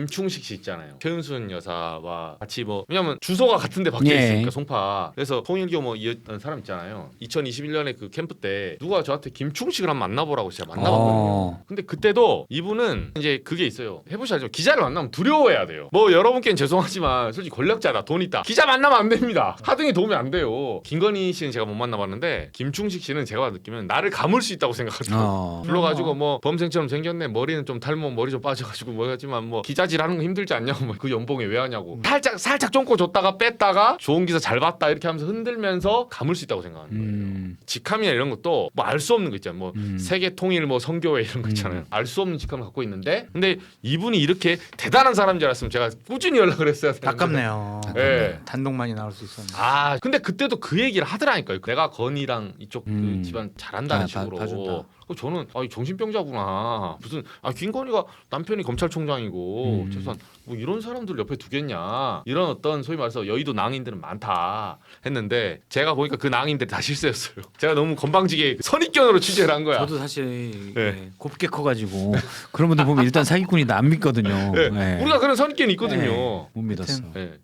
김충식 씨 있잖아요. 최은순 여사와 같이 뭐 왜냐면 주소가 같은데 박혀 예. 있으니까 송파. 그래서 통일교 뭐 이었던 사람 있잖아요. 2021년에 그 캠프 때 누가 저한테 김충식을 한번 만나보라고 제가 만나봤거든요. 어. 근데 그때도 이분은 이제 그게 있어요. 해보셔야죠. 기자를 만나면 두려워해야 돼요. 뭐 여러분께는 죄송하지만 솔직히 권력자다 돈 있다. 기자 만나면 안 됩니다. 하등이 도움이 안 돼요. 김건희 씨는 제가 못 만나봤는데 김충식 씨는 제가 느끼면 나를 감을 수 있다고 생각하더라고요. 어. 불러가지고 뭐 범생처럼 생겼네 머리는 좀 닮은 머리 좀 빠져가지고 뭐 하지만 뭐 기자 질 하는 거 힘들지 않냐고 뭐그 연봉에 왜 하냐고 살짝 살짝 쫑고 줬다가 뺐다가 좋은 기사 잘 봤다 이렇게 하면서 흔들면서 감을 수 있다고 생각하는 거예요 음. 직함이나 이런 것도 뭐 알 수 없는 거 있잖아요 뭐 음. 세계 통일 뭐 성교회 이런 거 있잖아요 알수 없는 직함을 갖고 있는데 근데 이분이 이렇게 대단한 사람인 줄 알았으면 제가 꾸준히 연락을 했어야 되는데 아깝네요. 예. 단독만이 나올 수 있었는데. 아 근데 그때도 그 얘기를 하더라니까요. 내가 건이랑 이쪽 그 음. 집안 잘한다는 아, 봐- 식으로. 봐준다. 그 저는 아 정신병자구나. 무슨 아 김건희가 남편이 검찰총장이고 음. 최소한 뭐 이런 사람들 옆에 두겠냐. 이런 어떤 소위 말해서 여의도 낭인들은 많다 했는데 제가 보니까 그 낭인들이 다 실수였어요. 제가 너무 건방지게 선입견으로 취재를 한 거야. 저도 사실 네. 예, 곱게 커가지고 그런 분들 보면 일단 사기꾼이다 안 믿거든요. 예, 예. 우리가 그런 선입견이 있거든요. 예, 못 믿었어. 예.